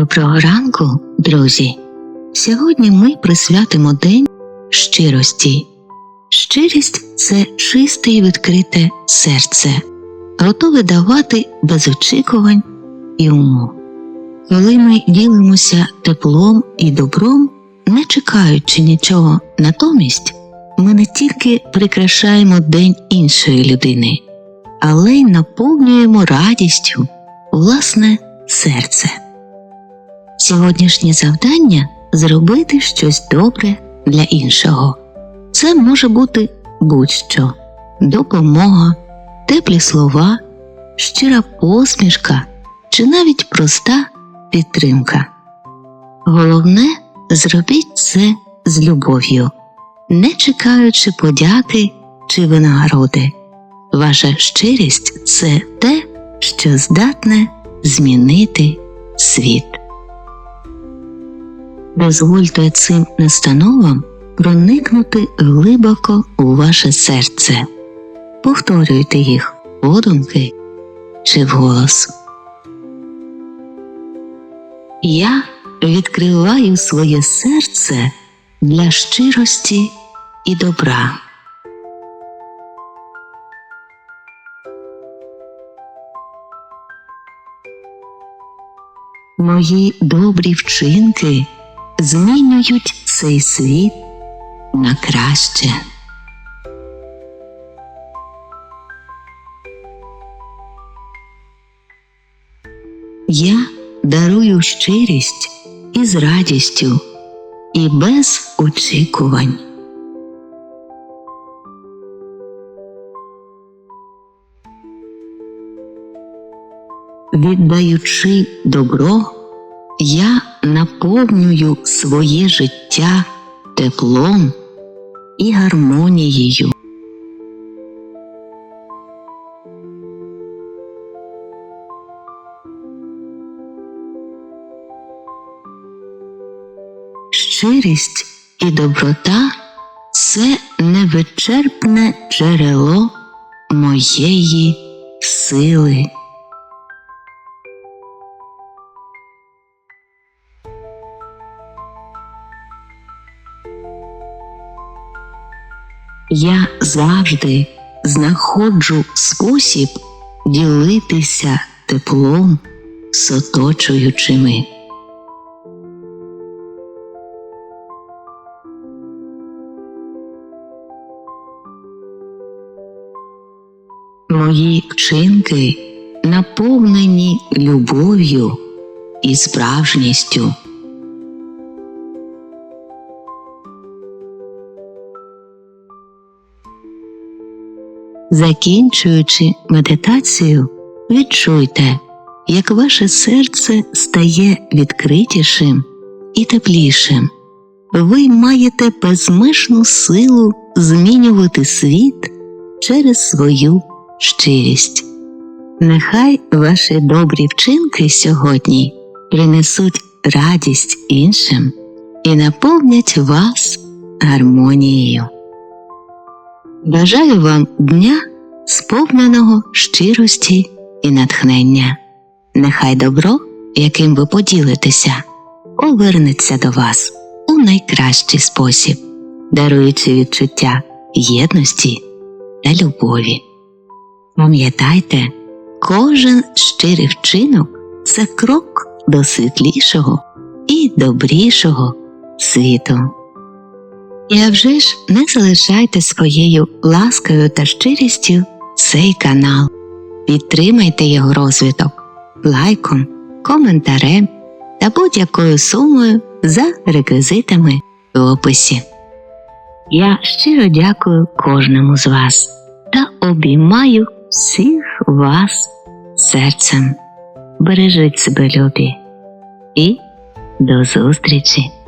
Доброго ранку, друзі! Сьогодні ми присвятимо День щирості. Щирість це чисте і відкрите серце, готове давати без очікувань і умов. Коли ми ділимося теплом і добром, не чекаючи нічого натомість, ми не тільки прикрашаємо день іншої людини, але й наповнюємо радістю власне серце. Сьогоднішнє завдання зробити щось добре для іншого. Це може бути будь-що допомога, теплі слова, щира посмішка чи навіть проста підтримка. Головне зробіть це з любов'ю, не чекаючи подяки чи винагороди. Ваша щирість це те, що здатне змінити світ. Дозвольте цим настановам проникнути глибоко у ваше серце. Повторюйте їх подумки чи вголос. Я відкриваю своє серце для щирості і добра. Мої добрі вчинки змінюють цей світ на краще. Я дарую щирість із радістю і без очікувань. Віддаючи добро, я наповнюю своє життя теплом і гармонією. Щирість і доброта це невичерпне джерело моєї сили. Я завжди знаходжу спосіб ділитися теплом з оточуючими. Мої вчинки наповнені любов'ю і справжністю. Закінчуючи медитацію, відчуйте, як ваше серце стає відкритішим і теплішим. Ви маєте безмежну силу змінювати світ через свою щирість. Нехай ваші добрі вчинки сьогодні принесуть радість іншим і наповнять вас гармонією. Бажаю вам дня сповненого щирості і натхнення. Нехай добро, яким ви поділитеся, повернеться до вас у найкращий спосіб, даруючи відчуття єдності та любові. Пам'ятайте, кожен щирий вчинок це крок до світлішого і добрішого світу. І а вже ж не залишайте своєю ласкою та щирістю цей канал. Підтримайте його розвиток лайком, коментарем та будь-якою сумою за реквізитами в описі. Я щиро дякую кожному з вас та обіймаю всіх вас серцем. Бережіть себе, любі, і до зустрічі!